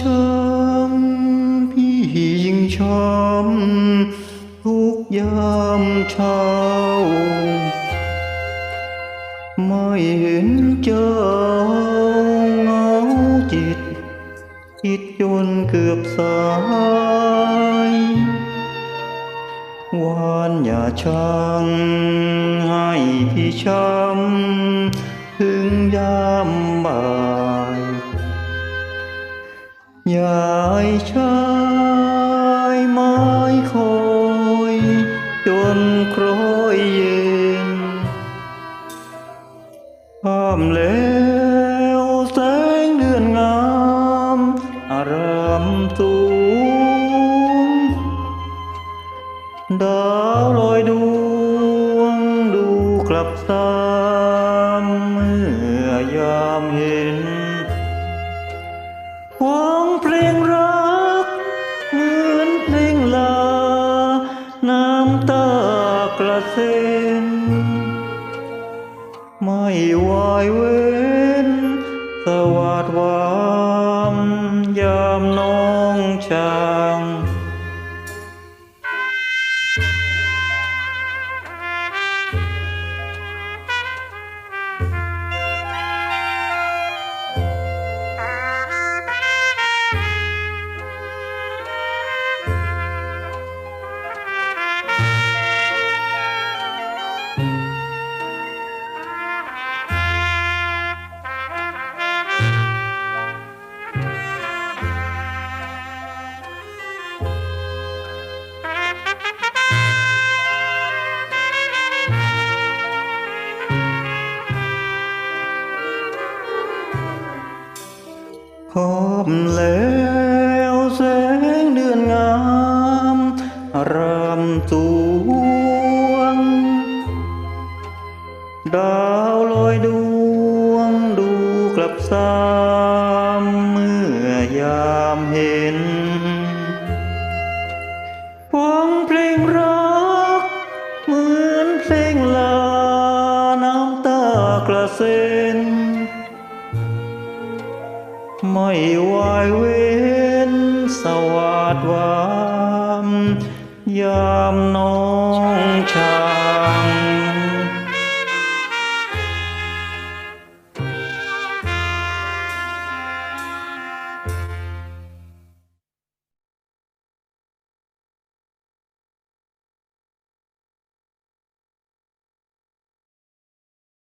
ช้ำพี่ยิ่งช้ำทุกยามเช้า ไม่เห็นเจ้าเงาจิต คิดจนเกือบสายวานอย่าชังให้พี่ช้ำถึงยามบ่าย ยายชายไม้คอยจนครอยเย็นข้ามแล้วแสงเดือนงาม อารามสูงดาวลอยดวงดูกลับตามเมื่อยามเห็น สิ้น ไม่วายเว้น สวัสดวามยามนอน พร้อมแล้วแสามเมื่อยามเห็นฟังเพลงรัก เหมือนเพลงลา น้ำตากระเซ็น ไม่วายเว้น สวัสดวาม ยามนอน